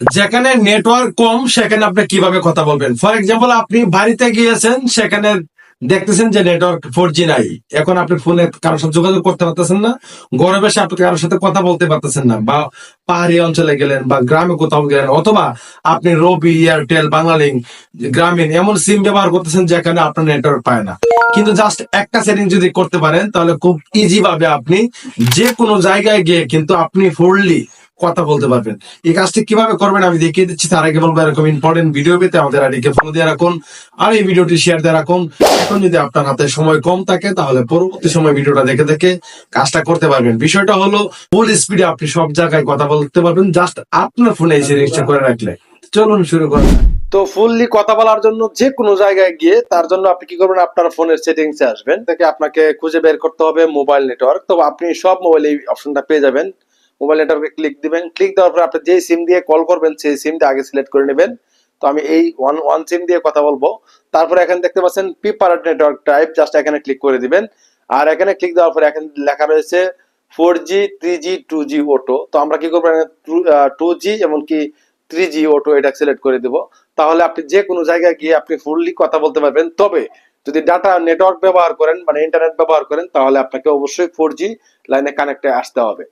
যেখানে নেটওয়ার্ক কম, সেখানে আপনি কীভাবে কথা বলবেন? ফর এক্সাম্পল আপনি বাড়িতে গিয়েছেন, সেখানে দেখতেছেন যে নেটওয়ার্ক ফোর জি নাই। এখন আপনি ফোনে কারোর সাথে যোগাযোগ করতে পারতেছেন না ঘরে বসে আপনি কারোর সাথে কথা বলতে পারতেছেন না, বা পাহাড়ি অঞ্চলে গেলেন, বা গ্রামে কোথাও গেলেন, অথবা আপনি রবি এয়ারটেল বাংলালিংক গ্রামীণ এমন সিম ব্যবহার করতেছেন যেখানে আপনার নেটওয়ার্ক পায় না। কিন্তু জাস্ট একটা সেটিং যদি করতে পারেন, তাহলে খুব ইজি ভাবে আপনি যে কোনো জায়গায় গিয়ে কিন্তু আপনি ফুললি কথা বলতে পারবেন। এই কাজটি কীভাবে করবেন আমি দেখিয়ে দিচ্ছি, তার আগে বলব এরকম ইম্পর্টেন্ট ভিডিও পেতে আমাদের আইডিকে ফলো দিয়ে রাখুন আর এই ভিডিওটি শেয়ার দিয়ে রাখুন। এখন যদি আপনার হাতে সময় কম থাকে, তাহলে পরবর্তী সময় ভিডিওটা দেখে দেখে কাজটা করতে পারবেন। বিষয়টা হলো ফুল স্পিডে আপনি সব জায়গায় কথা বলতে পারবেন জাস্ট আপনার ফোনে এসে রেজিস্টার করে রাখলে। চলুন শুরু করা তো ফুললি কথা বলার জন্য যে কোনো জায়গায় গিয়ে, তার জন্য আপনি কি করবেন, আপনার ফোনের সেটিংসে আসবেন। থেকে আপনাকে খুঁজে বের করতে হবে মোবাইল নেটওয়ার্ক তো আপনি সব মোবাইলে এই অপশনটা পেয়ে যাবেন। মোবাইল নেটওয়ার্কে ক্লিক দিবেন। ক্লিক দেওয়ার পর আপনি যে সিম দিয়ে কল করবেন, সেই সিমটা আগে সিলেক্ট করে নেবেন। তো আমি এই ওয়ান ওয়ান সিম দিয়ে কথা বলব। তারপরে এখানে দেখতে পাচ্ছেন প্রিপারেড নেটওয়ার্ক টাইপ জাস্ট এখানে ক্লিক করে দিবেন। আর এখানে ক্লিক দেওয়ার পরে এখানে লেখা রয়েছে four G three G two G auto তো আমরা কি করব টু জি এমনকি থ্রি জি অটো এটা সিলেক্ট করে দিব। তাহলে আপনি যে কোনো জায়গায় গিয়ে আপনি ফুললি কথা বলতে পারবেন। তবে যদি ডাটা নেটওয়ার্ক ব্যবহার করেন মানে ইন্টারনেট ব্যবহার করেন, তাহলে আপনাকে অবশ্যই ফোর জি লাইনে কানেক্টে আসতে হবে।